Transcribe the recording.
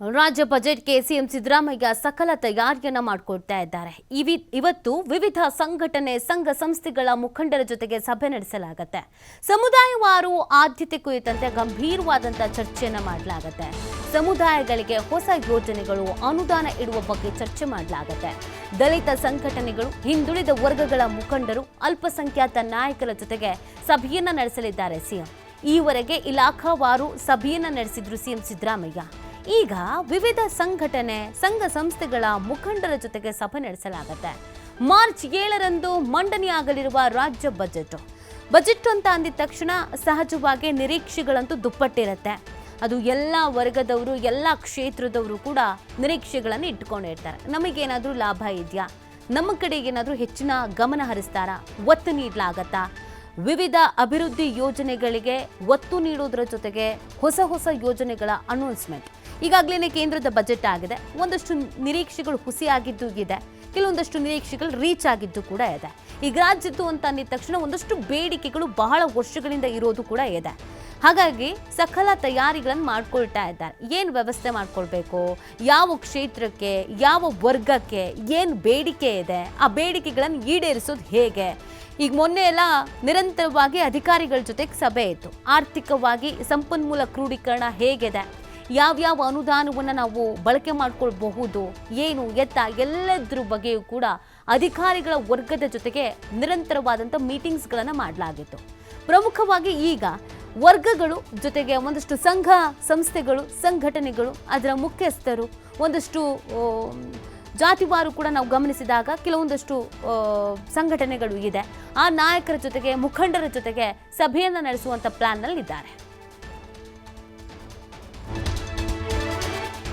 ರಾಜ್ಯ ಬಜೆಟ್ಗೆ ಸಿಎಂ ಸಿದ್ದರಾಮಯ್ಯ ಸಕಲ ತಯಾರಿಯನ್ನ ಮಾಡಿಕೊಳ್ತಾ ಇದ್ದಾರೆ. ಇವಿ ಇವತ್ತು ವಿವಿಧ ಸಂಘಟನೆ, ಸಂಘ ಸಂಸ್ಥೆಗಳ ಮುಖಂಡರ ಜೊತೆಗೆ ಸಭೆ ನಡೆಸಲಾಗುತ್ತೆ. ಸಮುದಾಯವಾರು ಆದ್ಯತೆ ಕುರಿತಂತೆ ಗಂಭೀರವಾದಂಥ ಚರ್ಚೆಯನ್ನ ಮಾಡಲಾಗುತ್ತೆ. ಸಮುದಾಯಗಳಿಗೆ ಹೊಸ ಯೋಜನೆಗಳು, ಅನುದಾನ ಇಡುವ ಬಗ್ಗೆ ಚರ್ಚೆ ಮಾಡಲಾಗುತ್ತೆ. ದಲಿತ ಸಂಘಟನೆಗಳು, ಹಿಂದುಳಿದ ವರ್ಗಗಳ ಮುಖಂಡರು, ಅಲ್ಪಸಂಖ್ಯಾತ ನಾಯಕರ ಜೊತೆಗೆ ಸಭೆಯನ್ನ ನಡೆಸಲಿದ್ದಾರೆ ಸಿಎಂ. ಈವರೆಗೆ ಇಲಾಖಾವಾರು ಸಭೆಯನ್ನ ನಡೆಸಿದ್ರು ಸಿಎಂ ಸಿದ್ದರಾಮಯ್ಯ. ಈಗ ವಿವಿಧ ಸಂಘಟನೆ, ಸಂಘ ಸಂಸ್ಥೆಗಳ ಮುಖಂಡರ ಜೊತೆಗೆ ಸಭೆ ನಡೆಸಲಾಗುತ್ತೆ. ಮಾರ್ಚ್ ಏಳರಂದು ಮಂಡನೆಯಾಗಲಿರುವ ರಾಜ್ಯ ಬಜೆಟ್. ಬಜೆಟ್ ಅಂತ ಅಂದಿದ ತಕ್ಷಣ ಸಹಜವಾಗಿ ನಿರೀಕ್ಷೆಗಳಂತೂ ದುಪ್ಪಟ್ಟಿರುತ್ತೆ. ಅದು ಎಲ್ಲ ವರ್ಗದವರು, ಎಲ್ಲ ಕ್ಷೇತ್ರದವರು ಕೂಡ ನಿರೀಕ್ಷೆಗಳನ್ನು ಇಟ್ಕೊಂಡಿರ್ತಾರೆ ನಮಗೇನಾದರೂ ಲಾಭ ಇದೆಯಾ? ನಮ್ಮ ಕಡೆಗೆ ಏನಾದರೂ ಹೆಚ್ಚಿನ ಗಮನ ಹರಿಸ್ತಾರಾ? ಒತ್ತು ನೀಡಲಾಗತ್ತಾ? ವಿವಿಧ ಅಭಿವೃದ್ಧಿ ಯೋಜನೆಗಳಿಗೆ ಒತ್ತು ನೀಡೋದರ ಜೊತೆಗೆ ಹೊಸ ಹೊಸ ಯೋಜನೆಗಳ ಅನೌನ್ಸ್ಮೆಂಟ್ ಈಗಾಗಲೇ ಕೇಂದ್ರದ ಬಜೆಟ್ ಆಗಿದೆ. ಒಂದಷ್ಟು ನಿರೀಕ್ಷೆಗಳು ಹುಸಿಯಾಗಿದ್ದು ಇದೆ. ಕೆಲವೊಂದಷ್ಟು ನಿರೀಕ್ಷೆಗಳು ರೀಚ್ ಆಗಿದ್ದು ಕೂಡ ಇದೆ. ಈಗ ರಾಜ್ಯದ್ದು ಅಂತ ಅಂದಿದ ತಕ್ಷಣ ಒಂದಷ್ಟು ಬೇಡಿಕೆಗಳು ಬಹಳ ವರ್ಷಗಳಿಂದ ಇರೋದು ಕೂಡ ಇದೆ. ಹಾಗಾಗಿ ಸಕಲ ತಯಾರಿಗಳನ್ನು ಮಾಡ್ಕೊಳ್ತಾ ಇದ್ದಾರೆ. ಏನು ವ್ಯವಸ್ಥೆ ಮಾಡ್ಕೊಳ್ಬೇಕು? ಯಾವ ಕ್ಷೇತ್ರಕ್ಕೆ? ಯಾವ ವರ್ಗಕ್ಕೆ? ಏನು ಬೇಡಿಕೆ ಇದೆ? ಆ ಬೇಡಿಕೆಗಳನ್ನು ಈಡೇರಿಸೋದು ಹೇಗೆ? ಈಗ ಮೊನ್ನೆ ಎಲ್ಲ ನಿರಂತರವಾಗಿ ಅಧಿಕಾರಿಗಳ ಜೊತೆಗೆ ಸಭೆ ಇತ್ತು. ಆರ್ಥಿಕವಾಗಿ ಸಂಪನ್ಮೂಲ ಕ್ರೋಢೀಕರಣ ಹೇಗಿದೆ? ಯಾವ್ಯಾವ ಅನುದಾನವನ್ನು ನಾವು ಬಳಕೆ ಮಾಡಿಕೊಳ್ಬಹುದು, ಏನು, ಎತ್ತ, ಎಲ್ಲದ್ರ ಬಗ್ಗೆಯೂ ಕೂಡ ಅಧಿಕಾರಿಗಳ ವರ್ಗದ ಜೊತೆಗೆ ನಿರಂತರವಾದಂಥ ಮೀಟಿಂಗ್ಸ್ಗಳನ್ನು ಮಾಡಲಾಗಿತ್ತು. ಪ್ರಮುಖವಾಗಿ ಈಗ ವರ್ಗಗಳು ಜೊತೆಗೆ ಒಂದಷ್ಟು ಸಂಘ, ಸಂಸ್ಥೆಗಳು, ಸಂಘಟನೆಗಳು, ಅದರ ಮುಖ್ಯಸ್ಥರು, ಒಂದಷ್ಟು ಜಾತಿವಾರು ಕೂಡ ನಾವು ಗಮನಿಸಿದಾಗ ಕೆಲವೊಂದಷ್ಟು ಸಂಘಟನೆಗಳು ಇದೆ. ಆ ನಾಯಕರ ಜೊತೆಗೆ, ಮುಖಂಡರ ಜೊತೆಗೆ ಸಭೆಯನ್ನು ನಡೆಸುವಂಥ ಪ್ಲಾನ್ನಲ್ಲಿದ್ದಾರೆ.